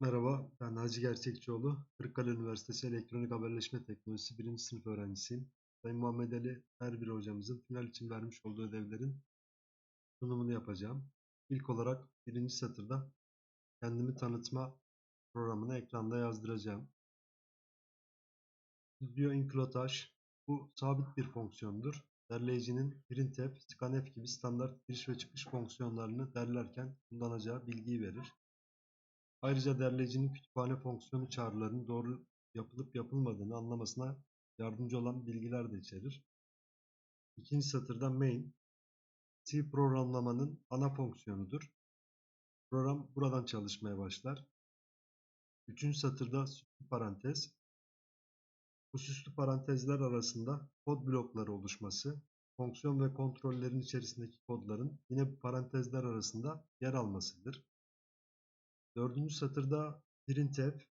Merhaba, ben Hacı Gerçekçioğlu. Kırıkkale Üniversitesi Elektronik Haberleşme Teknolojisi 1. sınıf öğrencisiyim. Sayın Muhammed Ali Erbil hocamızın final için vermiş olduğu ödevlerin sunumunu yapacağım. İlk olarak birinci satırda kendimi tanıtma programını ekranda yazdıracağım. Studio Include bu sabit bir fonksiyondur. Derleyicinin printf, scanf gibi standart giriş ve çıkış fonksiyonlarını derlerken kullanacağı bilgiyi verir. Ayrıca derleyicinin kütüphane fonksiyonu çağrılarının doğru yapılıp yapılmadığını anlamasına yardımcı olan bilgiler de içerir. İkinci satırda main, C programlamanın ana fonksiyonudur. Program buradan çalışmaya başlar. Üçüncü satırda süslü parantez. Bu süslü parantezler arasında kod blokları oluşması, fonksiyon ve kontrollerin içerisindeki kodların yine bu parantezler arasında yer almasıdır. Dördüncü satırda printf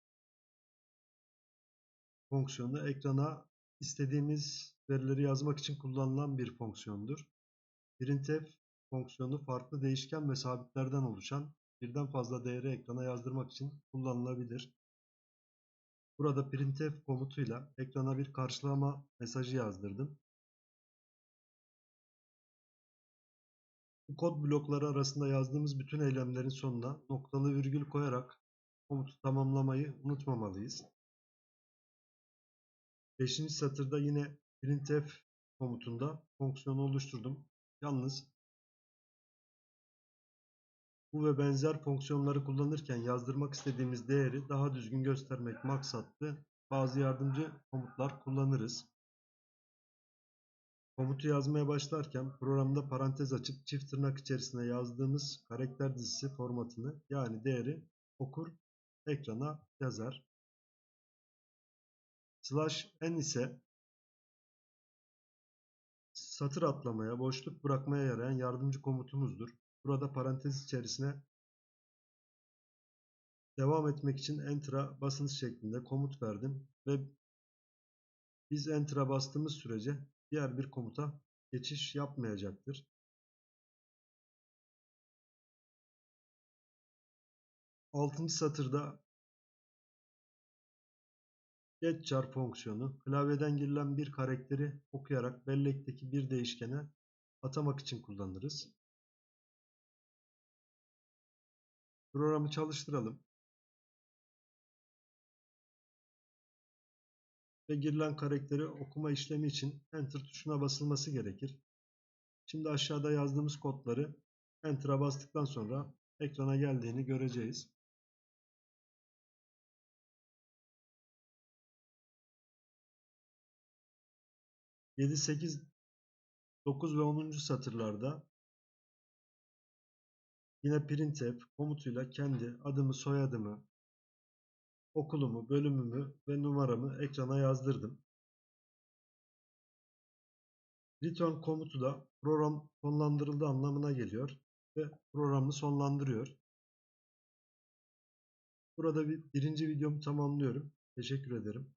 fonksiyonu ekrana istediğimiz verileri yazmak için kullanılan bir fonksiyondur. Printf fonksiyonu farklı değişken ve sabitlerden oluşan birden fazla değeri ekrana yazdırmak için kullanılabilir. Burada printf komutuyla ekrana bir karşılama mesajı yazdırdım. Bu kod blokları arasında yazdığımız bütün eylemlerin sonuna noktalı virgül koyarak komutu tamamlamayı unutmamalıyız. Beşinci satırda yine printf komutunda fonksiyonu oluşturdum. Yalnız bu ve benzer fonksiyonları kullanırken yazdırmak istediğimiz değeri daha düzgün göstermek maksatlı bazı yardımcı komutlar kullanırız. Komutu yazmaya başlarken programda parantez açıp çift tırnak içerisine yazdığımız karakter dizisi formatını yani değeri okur ekrana yazar. Slash n ise satır atlamaya, boşluk bırakmaya yarayan yardımcı komutumuzdur. Burada parantez içerisine devam etmek için Enter'a basınız şeklinde komut verdim ve biz Enter'a bastığımız sürece diğer bir komuta geçiş yapmayacaktır. Altıncı satırda getChar fonksiyonu klavyeden girilen bir karakteri okuyarak bellekteki bir değişkene atamak için kullanırız. Programı çalıştıralım. Ve girilen karakteri okuma işlemi için Enter tuşuna basılması gerekir. Şimdi aşağıda yazdığımız kodları Enter'a bastıktan sonra ekrana geldiğini göreceğiz. Yedi, sekiz, dokuz ve onuncu satırlarda yine printf komutuyla kendi adımı, soyadımı, okulumu, bölümümü ve numaramı ekrana yazdırdım. Return komutu da program sonlandırıldı anlamına geliyor ve programı sonlandırıyor. Burada bir, birinci videomu tamamlıyorum. Teşekkür ederim.